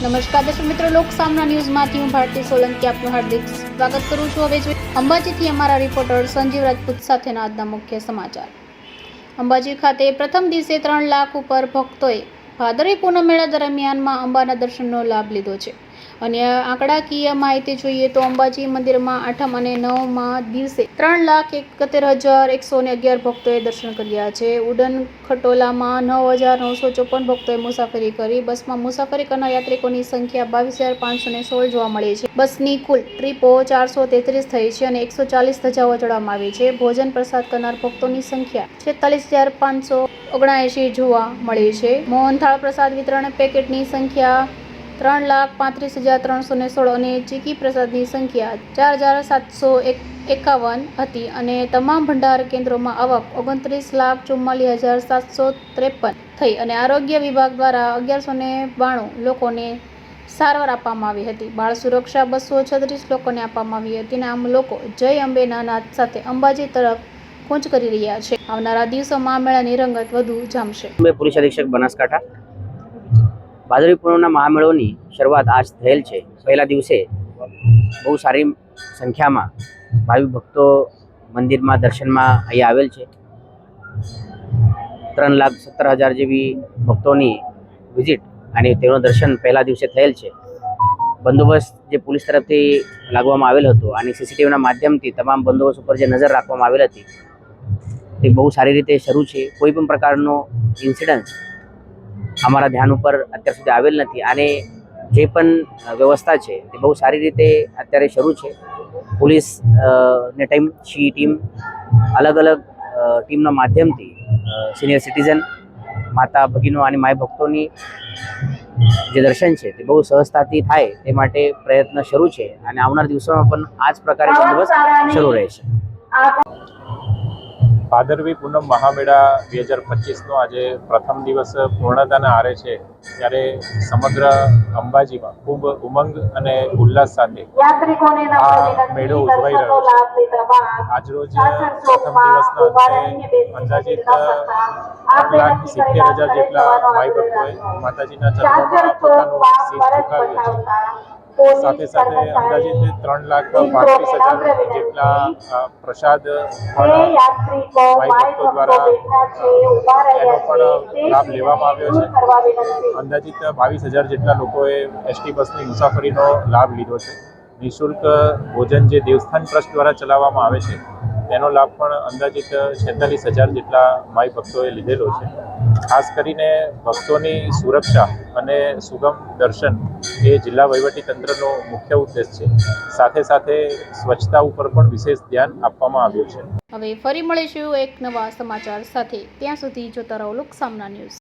નમસ્કાર, દર્શક મિત્રો લોક સામના ન્યૂઝમાંથી હું ભારતી સોલંકી આપનું હાર્દિક સ્વાગત કરું છું. હવે અંબાજીથી અમારા રિપોર્ટર સંજીવ રાજપૂત સાથેના આજના મુખ્ય સમાચાર. અંબાજી ખાતે પ્રથમ દિવસે ત્રણ લાખ ઉપર ભક્તોએ ભાદરવી પૂનમ મેળા દરમિયાનમાં અંબાના દર્શનનો લાભ લીધો છે. અને આંકડાકીય માહિતી જોઈએ તો અંબાજી મંદિરમાં આઠમ અને નવમાં દિવસે ત્રણ લાખ એકોતેર હજાર એકસો ને અગિયાર ભક્તોએ દર્શન કર્યા છે. ઉડન ખટોલામાં નવ હજાર નવસો ચોપન ભક્તોએ મુસાફરી કરી. બસમાં મુસાફરી કરનાર યાત્રિકોની સંખ્યા બાવીસ હજાર પાંચસો ને સોળ જોવા મળી છે. બસની કુલ ટ્રીપો ચારસો તેત્રીસ થઈ છે અને એકસો ચાલીસ ધજાઓ ચડવામાં આવી છે. ભોજન પ્રસાદ કરનાર ભક્તોની સંખ્યા છેતાલીસ હજાર પાંચસો ઓગણએંશી જોવા મળી છે. મોહનથાળ પ્રસાદ વિતરણ પેકેટની સંખ્યા ત્રણ લાખ પાંત્રીસ હજાર ત્રણસો ને સોળ અને ચીકી પ્રસાદની સંખ્યા ચાર હજાર સાતસો એકાવન હતી અને તમામ ભંડાર કેન્દ્રોમાં આવક ઓગણત્રીસ લાખ ચુમ્માલીસ હજાર સાતસો ત્રેપન થઈ અને આરોગ્ય વિભાગ દ્વારા અગિયારસો ને બાણું લોકોને સારવાર આપવામાં આવી હતી. બાળ સુરક્ષા બસો છત્રીસ લોકોને આપવામાં આવી હતી અને આમ લોકો જય અંબેના નાદ સાથે અંબાજી તરફ કૂચ કરી રહ્યા છે. આવનારા દિવસોમાં મેળાની રંગત વધુ જામશે. પોલીસ અધિક્ષક બનાસકાંઠા ભાદરવી પૂર્ણિમાના મહામેળોની શરૂઆત આજ થયેલ છે. પહેલા દિવસે બહુ સારી સંખ્યામાં ભાવિ ભક્તો મંદિરમાં, દર્શનમાં અહીંયા આવેલ છે. ત્રણ લાખ સત્તર હજાર જેવી ભક્તોની વિઝિટ અને તેનું દર્શન પહેલા દિવસે થયેલ છે. બંદોબસ્ત જે પોલીસ તરફથી લાગવામાં આવેલ હતો અને સીસીટીવીના માધ્યમથી તમામ બંદોબસ્ત ઉપર જે નજર રાખવામાં આવેલ હતી, તે બહુ સારી રીતે શરૂ છે. કોઈ પણ પ્રકારનો ઇન્સિડન્સ અમારા ધ્યાન ઉપર અત્યાર સુધી આવેલ નથી. અને જે પણ વ્યવસ્થા છે તે બહુ સારી રીતે અત્યારે શરૂ છે. પોલીસ ને ટાઈમ શી ટીમ અલગ અલગ ટીમના માધ્યમથી સિનિયર સિટીઝન, માતા ભગીનો અને માય ભક્તોની જે દર્શન છે તે બહુ સહજતાથી થાય તે માટે પ્રયત્ન શરૂ છે અને આવનાર દિવસોમાં પણ આ જ પ્રકારે બંદોબસ્ત શરૂ રહેશે. ભાદરવી પૂનમ મહામેળા બે હજાર પચીસનો આજે પ્રથમ દિવસ પૂર્ણતાના આરે છે ત્યારે સમગ્ર અંબાજીમાં ખૂબ ઉમંગ અને ઉલ્લાસ સાથે આ મેળો ઉજવાઈ રહ્યો છે. આજરોજ પ્રથમ દિવસના અંતે અંદાજિત એક લાખ સિત્તેર હજાર જેટલા ભાઈ ભક્તોએ માતાજીના ચરણોમાં પોતાનું શીશ ઝુકાવ્યું છે. સાથે સાથે અંદાજિત ત્રણ લાખ પાંત્રીસ હજાર જેટલા પ્રસાદ પણ ભાઈ ભક્તો દ્વારા એનો પણ લાભ લેવામાં આવ્યો છે. અંદાજિત બાવીસ હજાર જેટલા લોકોએ એસટી બસની મુસાફરીનો લાભ લીધો છે. નિઃશુલ્ક ભોજન જે દેવસ્થાન ટ્રસ્ટ દ્વારા ચલાવવામાં આવે છે તેનો લાભ પણ અંદાજિત છેતાલીસ હજાર જેટલા માઈ ભક્તોએ લીધેલો છે. ખાસ કરીને ભક્તોની સુરક્ષા અને સુગમ દર્શન એ જિલ્લા વહીવટી તંત્રનો મુખ્ય ઉદ્દેશ છે. સાથે સાથે સ્વચ્છતા ઉપર પણ વિશેષ ધ્યાન આપવામાં આવ્યું છે. હવે ફરી મળીશું એક નવા સમાચાર સાથે. ત્યાં સુધી જોતા રહો લોક સામના ન્યૂઝ.